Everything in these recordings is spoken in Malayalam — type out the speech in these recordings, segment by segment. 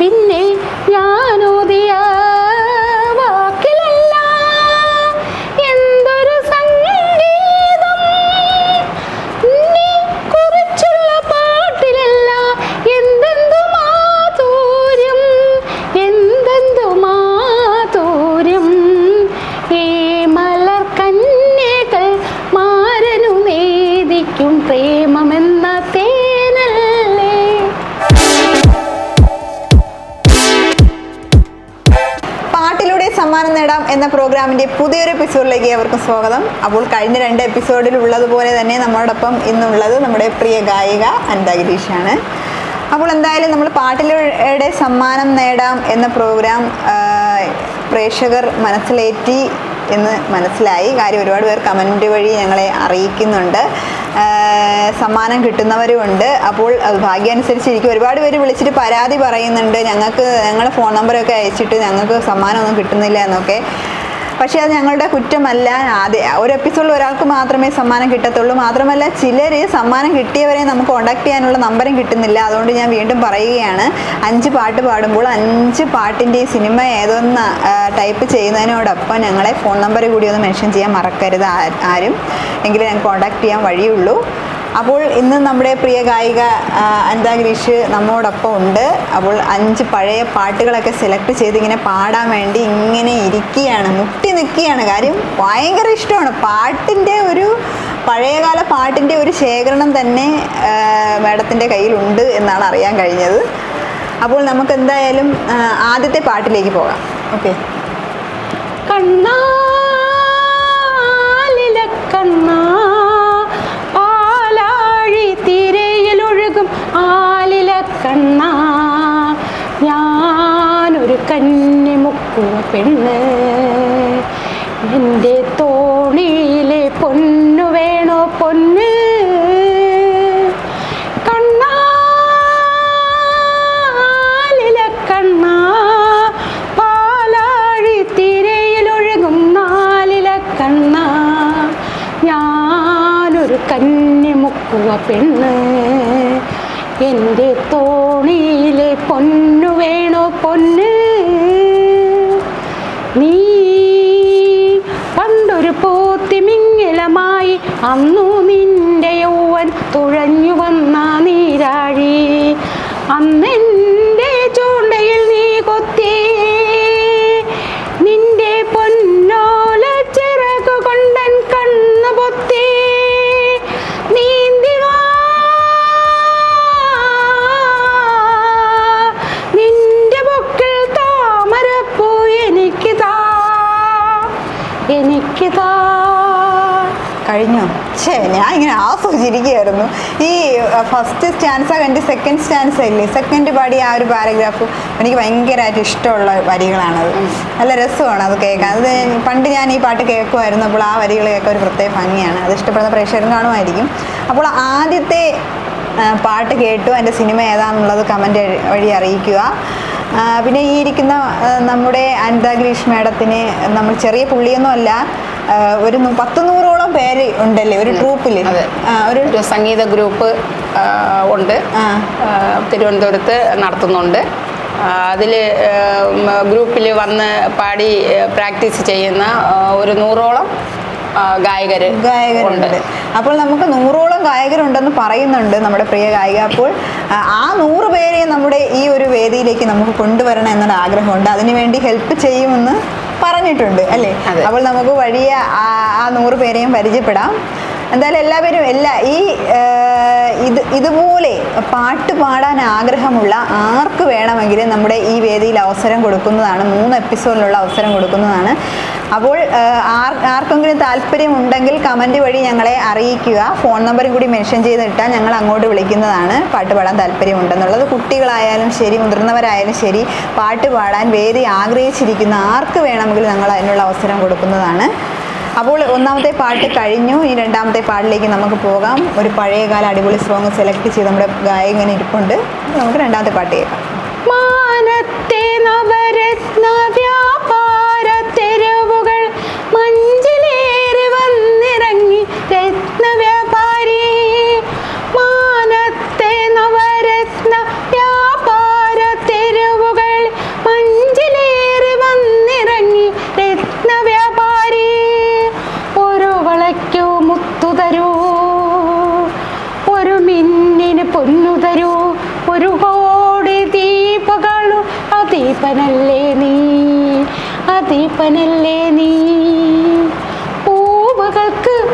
പിന്നെ ഞാനോദിയ എന്ന പ്രോഗ്രാമിന്റെ പുതിയൊരു എപ്പിസോഡിലേക്ക് ഏവർക്കും സ്വാഗതം. അപ്പോൾ കഴിഞ്ഞ രണ്ട് എപ്പിസോഡിൽ ഉള്ളതുപോലെ തന്നെ നമ്മളോടൊപ്പം ഇന്നുള്ളത് നമ്മുടെ പ്രിയ ഗായിക അനിത ഗിരീഷാണ്. അപ്പോൾ എന്തായാലും നമ്മൾ പാട്ടിലൂടെ സമ്മാനം നേടാം എന്ന പ്രോഗ്രാം പ്രേക്ഷകർ മനസ്സിലേറ്റി എന്ന് മനസ്സിലായി. കാര്യം ഒരുപാട് പേർ കമന്റ് വഴി ഞങ്ങളെ അറിയിക്കുന്നുണ്ട്. സമ്മാനം കിട്ടുന്നവരുമുണ്ട് അപ്പോൾ അത് ഭാഗ്യമനുസരിച്ചിരിക്കും ഒരുപാട് പേര് വിളിച്ചിട്ട് പരാതി പറയുന്നുണ്ട്. ഞങ്ങൾക്ക് ഞങ്ങളുടെ ഫോൺ നമ്പറൊക്കെ അയച്ചിട്ട് ഞങ്ങൾക്ക് സമ്മാനമൊന്നും കിട്ടുന്നില്ല എന്നൊക്കെ. പക്ഷേ അത് ഞങ്ങളുടെ കുറ്റമല്ല. ആദ്യ ഒരു എപ്പിസോഡിൽ ഒരാൾക്ക് മാത്രമേ സമ്മാനം കിട്ടത്തുള്ളൂ. മാത്രമല്ല ചിലർ സമ്മാനം കിട്ടിയവരെ നമുക്ക് കോണ്ടാക്ട് ചെയ്യാനുള്ള നമ്പറും കിട്ടുന്നില്ല. അതുകൊണ്ട് ഞാൻ വീണ്ടും പറയുകയാണ്. അഞ്ച് പാട്ട് പാടുമ്പോൾ അഞ്ച് പാട്ടിന്റെ സിനിമ ഏതൊന്ന് ടൈപ്പ് ചെയ്യുന്നതിനോടൊപ്പം ഞങ്ങളെ ഫോൺ നമ്പർ കൂടി ഒന്ന് മെൻഷൻ ചെയ്യാൻ മറക്കരുത് ആരും എങ്കിലും ഞങ്ങൾക്ക് കോണ്ടാക്ട് ചെയ്യാൻ വഴിയുള്ളൂ. അപ്പോൾ ഇന്ന് നമ്മുടെ പ്രിയ ഗായിക അനിതാ ഗിരീഷ് നമ്മോടൊപ്പം ഉണ്ട്. അപ്പോൾ അഞ്ച് പഴയ പാട്ടുകളൊക്കെ സെലക്ട് ചെയ്ത് ഇങ്ങനെ പാടാൻ വേണ്ടി ഇങ്ങനെ ഇരിക്കുകയാണ്. മുട്ടി നിൽക്കുകയാണ്. കാര്യം ഭയങ്കര ഇഷ്ടമാണ്. പാട്ടിന്റെ ഒരു പഴയകാല പാട്ടിന്റെ ഒരു ശേഖരണം തന്നെ മാഡത്തിന്റെ കയ്യിലുണ്ട് എന്നാണ് അറിയാൻ കഴിഞ്ഞത്. അപ്പോൾ നമുക്ക് എന്തായാലും ആദ്യത്തെ പാട്ടിലേക്ക് പോകാം. ഓക്കെ. കണ്ണാലില പെണ്ണ്. എന്റെ തോണിയിലെ പൊന്നു വേണോ പൊന്ന്? കണ്ണാലില കണ്ണാ പാലാഴി തിരയിലൊഴുകും നാലില കണ്ണാ. ഞാനൊരു കന്നിമുക്കുവ പെണ്ണ്. എന്റെ തോണിയിലെ പൊന്നു വേണോ പൊന്ന്? അന്നു നിന്റെ യൗവൻ തുഴഞ്ഞു വന്ന നീരാഴി. അന്നെന്റെ ഫസ്റ്റ് സ്റ്റാൻസ കണ്ടി സെക്കൻഡ് സ്റ്റാൻസ ഇല്ലേ? സെക്കൻഡ് പാടി ആ ഒരു പാരഗ്രാഫ് എനിക്ക് ഭയങ്കരമായിട്ട് ഇഷ്ടമുള്ള വരികളാണത്. നല്ല രസമാണ് അത് കേൾക്കാൻ. അത് പണ്ട് ഞാൻ ഈ പാട്ട് കേൾക്കുമായിരുന്നു. അപ്പോൾ ആ വരികൾ കേൾക്കാൻ ഒരു പ്രത്യേക ഭംഗിയാണ്. അത് ഇഷ്ടപ്പെടുന്ന പ്രേക്ഷകരും കാണുമായിരിക്കും. അപ്പോൾ ആദ്യത്തെ പാട്ട് കേട്ടു. എന്റെ സിനിമ ഏതാണെന്നുള്ളത് കമന്റ് വഴി അറിയിക്കുക. പിന്നെ ഈ ഇരിക്കുന്ന നമ്മുടെ അനിത ഗ്രീഷ് മേഡത്തിന് നമ്മൾ ചെറിയ പുള്ളിയൊന്നും അല്ല ഒരു പത്ത് നൂറോളം പേര് ഉണ്ടല്ലേ ഒരു ട്രൂപ്പിൽ ഒരു സംഗീത ഗ്രൂപ്പ് ഉണ്ട്. തിരുവനന്തപുരത്ത് നടത്തുന്നുണ്ട്. അതിൽ ഗ്രൂപ്പിൽ വന്ന് പാടി പ്രാക്ടീസ് ചെയ്യുന്ന ഒരു നൂറോളം ഗായകർ ഗായകരുണ്ട്. അപ്പോൾ നമുക്ക് നൂറോളം ഗായകരുണ്ടെന്ന് പറയുന്നുണ്ട് നമ്മുടെ പ്രിയ ഗായിക. അപ്പോൾ ആ, ആ നൂറ് പേരെ നമ്മുടെ ഈ ഒരു വേദിയിലേക്ക് നമുക്ക് കൊണ്ടുവരണം എന്നൊരു ആഗ്രഹമുണ്ട് അതിനുവേണ്ടി ഹെൽപ്പ് ചെയ്യുമെന്ന് പറഞ്ഞിട്ടുണ്ട് അല്ലേ. അപ്പോൾ നമുക്ക് വഴിയെ ആ ആ നൂറ് പേരെയും പരിചയപ്പെടാം. എന്തായാലും എല്ലാവരും എല്ലാ ഈ ഇത് ഇതുപോലെ പാട്ട് പാടാൻ ആഗ്രഹമുള്ള ആർക്ക് വേണമെങ്കിലും നമ്മുടെ ഈ വേദിയിൽ അവസരം കൊടുക്കുന്നതാണ് മൂന്ന് എപ്പിസോഡിലുള്ള അവസരം കൊടുക്കുന്നതാണ്. അപ്പോൾ ആർ ആർക്കെങ്കിലും താല്പര്യമുണ്ടെങ്കിൽ കമന്റ് വഴി ഞങ്ങളെ അറിയിക്കുക. ഫോൺ നമ്പറും കൂടി മെൻഷൻ ചെയ്തിട്ടാൽ ഞങ്ങൾ അങ്ങോട്ട് വിളിക്കുന്നതാണ്. പാട്ട് പാടാൻ താല്പര്യമുണ്ടെന്നുള്ളത്. കുട്ടികളായാലും ശരി മുതിർന്നവരായാലും ശരി പാട്ട് പാടാൻ വേദി ആഗ്രഹിച്ചിരിക്കുന്ന ആർക്ക് വേണമെങ്കിലും ഞങ്ങൾ അതിനുള്ള അവസരം കൊടുക്കുന്നതാണ്. അപ്പോൾ ഒന്നാമത്തെ പാട്ട് കഴിഞ്ഞു. ഈ രണ്ടാമത്തെ പാട്ടിലേക്ക് നമുക്ക് പോകാം. ഒരു പഴയകാല അടിപൊളി സോങ് സെലക്ട് ചെയ്ത് നമ്മുടെ ഗായകൻ ഇരിപ്പുണ്ട്. നമുക്ക് രണ്ടാമത്തെ പാട്ട് കേൾക്കാം. മാനത്തെ നവരത്ന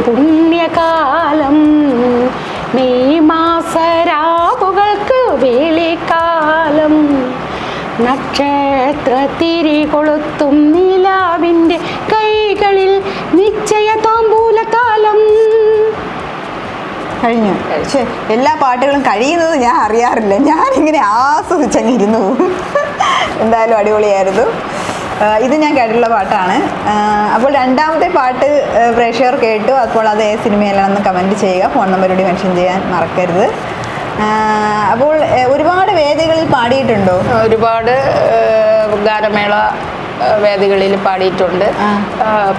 പുണ്യകാലം. മെയ് മാസരാവുകൾക്ക് വേളിക്കാലം. നക്ഷത്ര തിരി കൊളുത്തും നിലാവിന്റെ കൈകളിൽ നിശ്ചയ താമ്പൂലകാലം കഴിഞ്ഞു. പക്ഷേ എല്ലാ പാട്ടുകളും കഴിയുന്നത് ഞാൻ അറിയാറില്ല. ഞാനിങ്ങനെ ആസ്വദിച്ചങ്ങിരുന്നു എന്തായാലും അടിപൊളിയായിരുന്നു. ഇത് ഞാൻ കേട്ടിട്ടുള്ള പാട്ടാണ്. അപ്പോൾ രണ്ടാമത്തെ പാട്ട് പ്രേക്ഷകർ കേട്ടു. അപ്പോൾ അത് ഏത് സിനിമയിലാണെന്ന് കമന്റ് ചെയ്യുക. ഫോൺ നമ്പർ കൂടി മെൻഷൻ ചെയ്യാൻ മറക്കരുത്. അപ്പോൾ ഒരുപാട് വേദികളിൽ പാടിയിട്ടുണ്ടോ? ഒരുപാട് ഗാനമേള വേദികളിൽ പാടിയിട്ടുണ്ട്.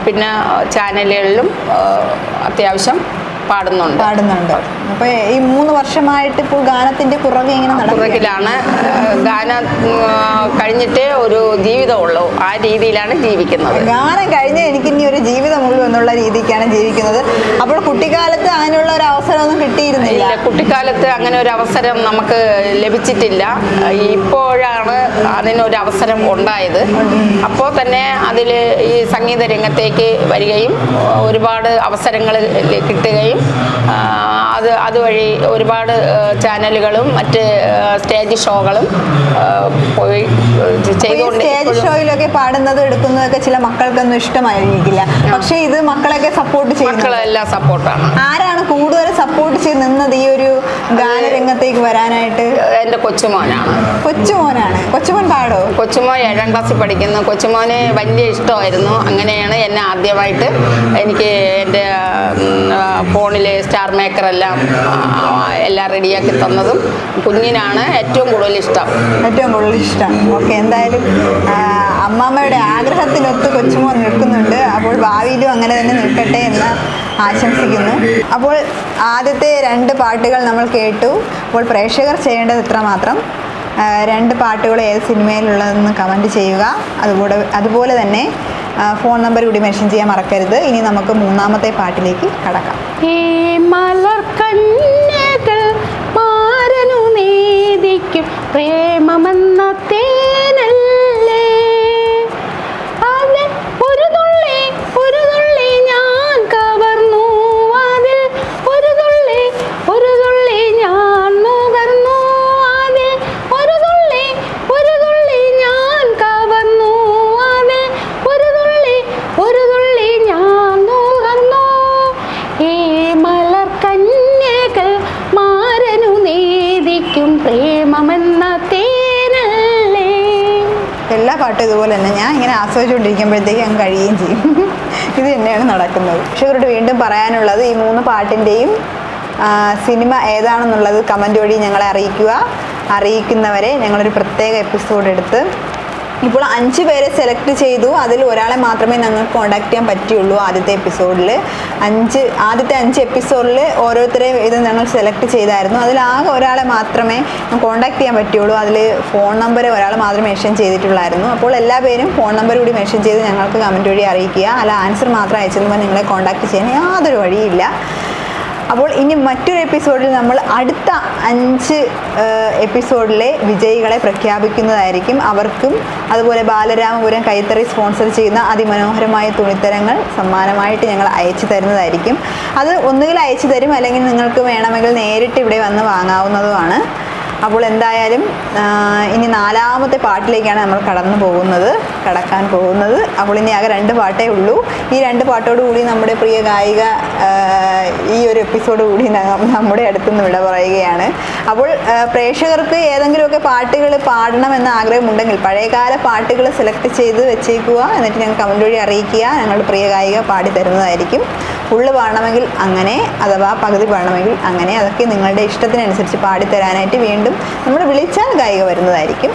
പിന്നെ ചാനലുകളിലും അത്യാവശ്യം പാടുന്നുണ്ട്. പാടുന്നുണ്ട്. അപ്പോൾ ഈ മൂന്ന് വർഷമായിട്ട് ഇപ്പോൾ ഗാനത്തിന്റെ പുറകെ ഇങ്ങനെ പുറകിലാണ് ഗാനം കഴിഞ്ഞിട്ടേ ഒരു ജീവിതമുള്ളൂ. ആ രീതിയിലാണ് ജീവിക്കുന്നത്. ഗാനം കഴിഞ്ഞ് എനിക്ക് ഇനി ഒരു ജീവിതമുള്ളൂ എന്നുള്ള രീതിക്കാണ് ജീവിക്കുന്നത്. അപ്പോൾ കുട്ടിക്കാലത്ത് അതിനുള്ള ഒരു അവസരമൊന്നും കിട്ടിയിരുന്നില്ല. കുട്ടിക്കാലത്ത് അങ്ങനെ ഒരു അവസരം നമുക്ക് ലഭിച്ചിട്ടില്ല. ഇപ്പോഴാണ് അതിനൊരു അവസരം ഉണ്ടായത്. അപ്പോൾ തന്നെ അതിൽ ഈ സംഗീത രംഗത്തേക്ക് വരികയും ഒരുപാട് അവസരങ്ങൾ കിട്ടുകയും അത് അതുവഴി ഒരുപാട് ചാനലുകളും മറ്റ് സ്റ്റേജ് ഷോകളും പോയി സ്റ്റേജ് ഷോയിലൊക്കെ പാടുന്നത് എടുക്കുന്നതൊക്കെ ചില മക്കൾക്കൊന്നും ഇഷ്ടമായിരിക്കില്ല. പക്ഷേ ഇത് മക്കളൊക്കെ സപ്പോർട്ട് ചെയ്യും മക്കളെല്ലാം സപ്പോർട്ടാണ് ആരാണ് കൂടുതൽ സപ്പോർട്ട് ചെയ്ത് നിന്നത് ഈ ഒരു ഗാനരംഗത്തേക്ക് വരാനായിട്ട്? എന്റെ കൊച്ചുമോനാണ്. കൊച്ചുമോനാണ്. കൊച്ചുമോൻ പാടോ? കൊച്ചുമോൻ ഏഴാം ക്ലാസ്സിൽ പഠിക്കുന്നു. കൊച്ചുമോന് വലിയ ഇഷ്ടമായിരുന്നു. അങ്ങനെയാണ് എന്നെ ആദ്യമായിട്ട് എനിക്ക് എന്റെ ഫോണിലെ സ്റ്റാർ മേക്കർ എല്ലാം എല്ലാം റെഡിയാക്കി തന്നതും കുഞ്ഞിനാണ് ഏറ്റവും കൂടുതൽ ഇഷ്ടം. ഏറ്റവും കൂടുതൽ ഇഷ്ടം. ഓക്കെ എന്തായാലും ആ, അമ്മാമ്മയുടെ ആഗ്രഹത്തിനൊത്ത് കൊച്ചുമോൻ നിൽക്കുന്നുണ്ട്. അപ്പോൾ ഭാവിയിലും അങ്ങനെ തന്നെ നിൽക്കട്ടെ എന്ന് ആശംസിക്കുന്നു. അപ്പോൾ ആദ്യത്തെ രണ്ട് പാട്ടുകൾ നമ്മൾ കേട്ടു. അപ്പോൾ പ്രേക്ഷകർ ചെയ്യേണ്ടത് ഇത്ര മാത്രം രണ്ട് പാട്ടുകൾ ഏത് സിനിമയിലുള്ളതെന്ന് കമന്റ് ചെയ്യുക. അതുപോലെ അതുപോലെ തന്നെ ഫോൺ നമ്പർ കൂടി മെൻഷൻ ചെയ്യാൻ മറക്കരുത്. ഇനി നമുക്ക് മൂന്നാമത്തെ പാട്ടിലേക്ക് കടക്കാം. പാട്ടും ഇതുപോലെ തന്നെ ഞാൻ ഇങ്ങനെ ആസ്വദിച്ചുകൊണ്ടിരിക്കുമ്പോഴത്തേക്ക് ഞാൻ കഴിയുകയും ചെയ്യും. ഇത് തന്നെയാണ് നടക്കുന്നത്. പക്ഷെ ഇവരോട് വീണ്ടും പറയാനുള്ളത് ഈ മൂന്ന് പാട്ടിന്റെയും സിനിമ ഏതാണെന്നുള്ളത് കമന്റ് വഴി ഞങ്ങളെ അറിയിക്കുക. അറിയിക്കുന്നവരെ ഞങ്ങളൊരു പ്രത്യേക എപ്പിസോഡ് എടുത്ത് ഇപ്പോൾ അഞ്ച് പേരെ സെലക്ട് ചെയ്തു. അതിൽ ഒരാളെ മാത്രമേ ഞങ്ങൾക്ക് കോൺടാക്ട് ചെയ്യാൻ പറ്റിയുള്ളൂ ആദ്യത്തെ എപ്പിസോഡിൽ അഞ്ച് ആദ്യത്തെ അഞ്ച് എപ്പിസോഡിൽ ഓരോരുത്തരെയും ഇത് ഞങ്ങൾ സെലക്ട് ചെയ്തായിരുന്നു. അതിൽ ആകെ ഒരാളെ മാത്രമേ കോൺടാക്ട് ചെയ്യാൻ പറ്റുള്ളൂ അതിൽ ഫോൺ നമ്പർ ഒരാൾ മാത്രം മെൻഷൻ ചെയ്തിട്ടുള്ളായിരുന്നു. അപ്പോൾ എല്ലാ പേരും ഫോൺ നമ്പർ കൂടി മെൻഷൻ ചെയ്ത് ഞങ്ങൾക്ക് കമന്റ് വഴി അറിയിക്കുക. അല്ല ആൻസർ മാത്രം അയച്ചിരുമ്പോൾ നിങ്ങളെ കോൺടാക്ട് ചെയ്യാൻ യാതൊരു വഴിയില്ല. അപ്പോൾ ഇനി മറ്റൊരു എപ്പിസോഡിൽ നമ്മൾ അടുത്ത അഞ്ച് എപ്പിസോഡിലെ വിജയികളെ പ്രഖ്യാപിക്കുന്നതായിരിക്കും. അവർക്കും അതുപോലെ ബാലരാമപുരം കൈത്തറി സ്പോൺസർ ചെയ്യുന്ന അതിമനോഹരമായ തുണിത്തരങ്ങൾ സമ്മാനമായിട്ട് ഞങ്ങൾ അയച്ചു തരുന്നതായിരിക്കും. അത് ഒന്നുകിൽ അയച്ചു തരും അല്ലെങ്കിൽ നിങ്ങൾക്ക് വേണമെങ്കിൽ നേരിട്ട് ഇവിടെ വന്ന് വാങ്ങാവുന്നതുമാണ്. അപ്പോൾ എന്തായാലും ഇനി നാലാമത്തെ പാട്ടിലേക്കാണ് നമ്മൾ കടന്നു പോകുന്നത് കടക്കാൻ പോകുന്നത്. അപ്പോൾ ഇനി ആകെ രണ്ട് പാട്ടേ ഉള്ളൂ. ഈ രണ്ട് പാട്ടോട് കൂടി നമ്മുടെ പ്രിയ ഗായിക ഈ ഒരു എപ്പിസോഡ് കൂടി നമ്മുടെ നമ്മുടെ അടുത്തുനിന്ന് വിട പറയുകയാണ്. അപ്പോൾ പ്രേക്ഷകർക്ക് ഏതെങ്കിലുമൊക്കെ പാട്ടുകൾ പാടണമെന്ന ആഗ്രഹമുണ്ടെങ്കിൽ പഴയകാല പാട്ടുകൾ സെലക്ട് ചെയ്ത് വെച്ചേക്കുക. എന്നിട്ട് ഞങ്ങൾ കമന്റ് വഴി അറിയിക്കുക. ഞങ്ങളുടെ പ്രിയ ഗായിക പാടി തരുന്നതായിരിക്കും. ഫുള്ള് പാടണമെങ്കിൽ അങ്ങനെ അഥവാ പകുതി പാടണമെങ്കിൽ അങ്ങനെ അതൊക്കെ നിങ്ങളുടെ ഇഷ്ടത്തിനനുസരിച്ച് പാടിത്തരാനായിട്ട് വീണ്ടും നമ്മൾ വിളിച്ചാൽ ഗായിക വരുന്നതായിരിക്കും.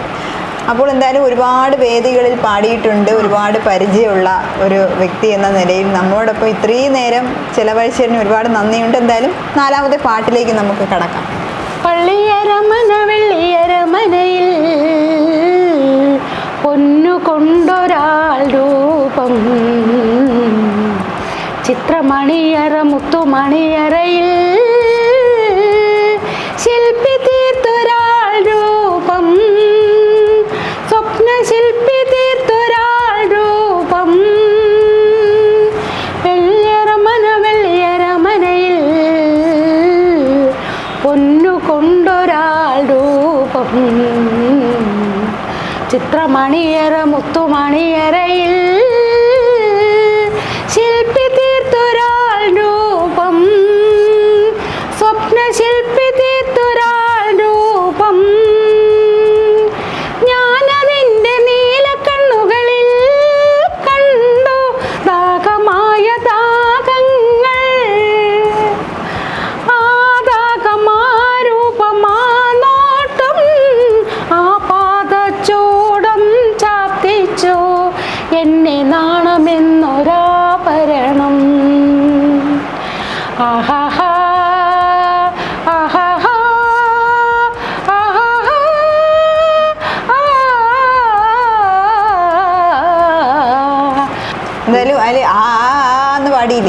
അപ്പോൾ എന്തായാലും ഒരുപാട് വേദികളിൽ പാടിയിട്ടുണ്ട് ഒരുപാട് പരിചയമുള്ള ഒരു വ്യക്തി എന്ന നിലയിൽ നമ്മളോടൊപ്പം ഇത്രയും നേരം ചിലവഴിച്ചതിന് ഒരുപാട് നന്ദിയുണ്ട്. എന്തായാലും നാലാമത്തെ പാട്ടിലേക്ക് നമുക്ക് കടക്കാം. പള്ളിയരമന വെള്ളിയരമനയിൽ പൊന്നു കൊണ്ടൊരാൾ രൂപം ചിത്രമണിയറ മുത്തുമണിയറയിൽ ശില്പി തീർത്തൊരാൾ രൂപം. സ്വപ്ന ശില്പി തീർത്തൊരാൾ രൂപം. വെള്ളിയറമന വെള്ളിയറമനയിൽ പൊന്നു കൊണ്ടൊരാൾ രൂപം. ചിത്രമണിയറ മുത്തുമണിയറയിൽ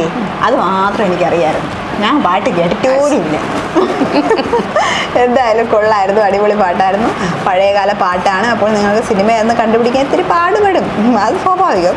പാടിയില്ലേ അത് മാത്രം എനിക്കറിയായിരുന്നു. ഞാൻ പാട്ട് കേട്ടിട്ടോടില്ല എന്തായാലും കൊള്ളായിരുന്നു അടിപൊളി പാട്ടായിരുന്നു. പഴയകാല പാട്ടാണ്. അപ്പോൾ നിങ്ങൾക്ക് സിനിമയൊന്ന് കണ്ടുപിടിക്കാൻ ഇത്തിരി പാടുപെടും. അത് സ്വാഭാവികം.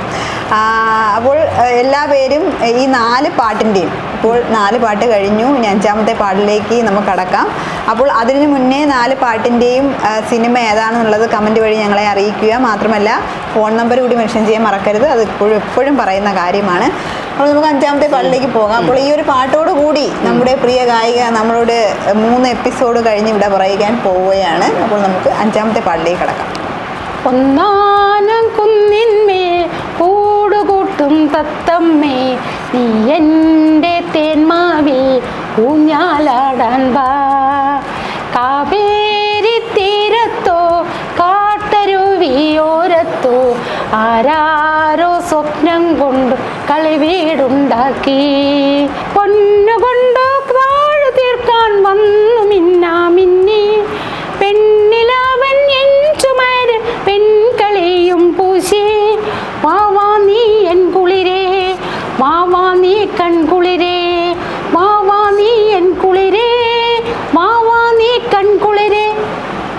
അപ്പോൾ എല്ലാ പേരും ഈ നാല് പാട്ടിന്റെയും ഇപ്പോൾ നാല് പാട്ട് കഴിഞ്ഞു. ഇനി അഞ്ചാമത്തെ പാട്ടിലേക്ക് നമുക്ക് കടക്കാം. അപ്പോൾ അതിനു മുന്നേ നാല് പാട്ടിന്റെയും സിനിമ ഏതാണെന്നുള്ളത് കമന്റ് വഴി ഞങ്ങളെ അറിയിക്കുക. മാത്രമല്ല ഫോൺ നമ്പർ കൂടി മെൻഷൻ ചെയ്യാൻ മറക്കരുത്. അത് ഇപ്പോഴും എപ്പോഴും പറയുന്ന കാര്യമാണ്. അപ്പോൾ നമുക്ക് അഞ്ചാമത്തെ പാട്ടിലേക്ക് പോകാം. അപ്പോൾ ഈ ഒരു പാട്ടോട് കൂടി നമ്മുടെ പ്രിയ ഗായിക നമ്മളോട് മൂന്ന് എപ്പിസോഡ് കഴിഞ്ഞ് ഇവിടെ പറയിക്കാൻ പോവുകയാണ്. അപ്പോൾ നമുക്ക് അഞ്ചാമത്തെ പാട്ടിലേക്ക് കടക്കാം. ഒന്നാനം കുന്നിന്മേൽ കൂടുകൂട്ടും തത്തമ്മേ. നീ എന്റെ തേന്മാവിൽ ഊഞ്ഞാലാടാൻ വാ. കാവേരി തീരത്തോ കാട്ടരുവിയോരത്തോ ആരാരോ സ്വപ്നം കൊണ്ട് കളിവീടുണ്ടാക്കി.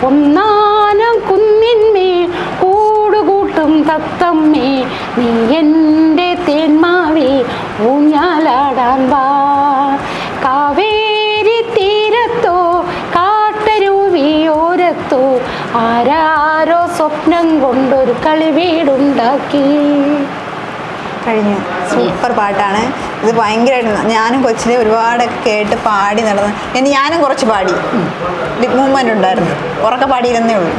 ഒന്നാനം കുന്നിന്മേൽ കൂടുകൂട്ടും തത്തമ്മേ. നീ എന്റെ തേന്മാവിൽ ഊഞ്ഞാലാടാൻ വാ. കാവേരി തീരത്തോ കാട്ടരുവിയോരത്തോ ആരാരോ സ്വപ്നം കൊണ്ടൊരു കളിവീടുണ്ടാക്കി കഴിഞ്ഞു. സൂപ്പർ പാട്ടാണ്. ഇത് ഭയങ്കരമായിട്ട് ഞാനും കൊച്ചിലെ ഒരുപാട് കേട്ട് പാടി നടന്നു ഞാനും കുറച്ച് പാടി. ലിപ് മൂവ്മെന്റ് ഉണ്ടായിരുന്നു. ഉറക്ക പാടിയിരുന്നേ ഉള്ളൂ.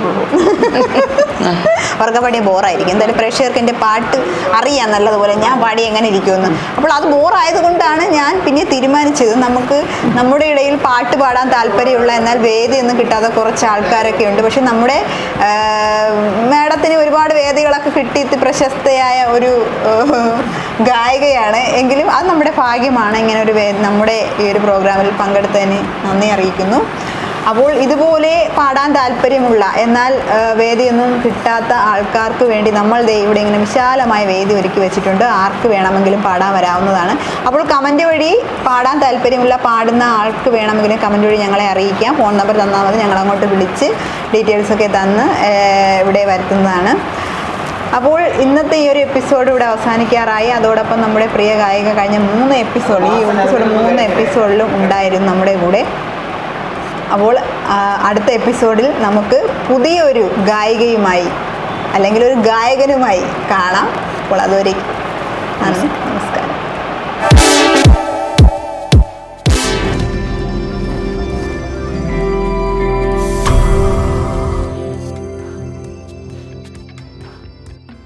ഉറക്ക പാടിയ ബോറായിരിക്കും. എന്തായാലും പ്രേക്ഷകർക്ക് എന്റെ പാട്ട് അറിയാൻ നല്ലതുപോലെ. ഞാൻ പാടി എങ്ങനെ ഇരിക്കുമെന്ന്. അപ്പോൾ അത് ബോറായത് കൊണ്ടാണ് ഞാൻ പിന്നെ തീരുമാനിച്ചത്. നമുക്ക് നമ്മുടെ ഇടയിൽ പാട്ട് പാടാൻ താല്പര്യമുള്ള എന്നാൽ വേദിയൊന്നും കിട്ടാതെ കുറച്ച് ആൾക്കാരൊക്കെ ഉണ്ട്. പക്ഷെ നമ്മുടെ മാഡത്തിന് ഒരുപാട് വേദികളൊക്കെ കിട്ടി. പ്രശസ്തയായ ഒരു ഗായികയാണ്. എങ്കിലും അത് നമ്മുടെ ഭാഗ്യമാണ്. ഇങ്ങനെ ഒരു നമ്മുടെ ഈ ഒരു പ്രോഗ്രാമിൽ പങ്കെടുത്തതിന് നന്ദി അറിയിക്കുന്നു. അപ്പോൾ ഇതുപോലെ പാടാൻ താല്പര്യമുള്ള എന്നാൽ വേദിയൊന്നും കിട്ടാത്ത ആൾക്കാർക്ക് വേണ്ടി നമ്മൾ ഇവിടെ ഇങ്ങനെ വിശാലമായ വേദി ഒരുക്കി വെച്ചിട്ടുണ്ട്. ആർക്ക് വേണമെങ്കിലും പാടാൻ വരാവുന്നതാണ്. അപ്പോൾ കമന്റ് വഴി പാടാൻ താല്പര്യമുള്ള പാടുന്ന ആൾക്ക് വേണമെങ്കിലും കമന്റ് വഴി ഞങ്ങളെ അറിയിക്കാം. ഫോൺ നമ്പർ തന്നാൽ മതി. ഞങ്ങൾ അങ്ങോട്ട് വിളിച്ച് ഡീറ്റെയിൽസൊക്കെ തന്ന് ഇവിടെ വരുത്തുന്നതാണ്. അപ്പോൾ ഇന്നത്തെ ഈ ഒരു എപ്പിസോഡ് ഇവിടെ അവസാനിക്കാറായി. അതോടൊപ്പം നമ്മുടെ പ്രിയ ഗായിക കഴിഞ്ഞ മൂന്ന് എപ്പിസോഡ് ഈ എപ്പിസോഡ് മൂന്ന് എപ്പിസോഡിലും ഉണ്ടായിരുന്നു നമ്മുടെ കൂടെ. അപ്പോൾ അടുത്ത എപ്പിസോഡിൽ നമുക്ക് പുതിയൊരു ഗായികയുമായി അല്ലെങ്കിൽ ഒരു ഗായകനുമായി കാണാം. അപ്പോൾ അതൊരു നന്ദി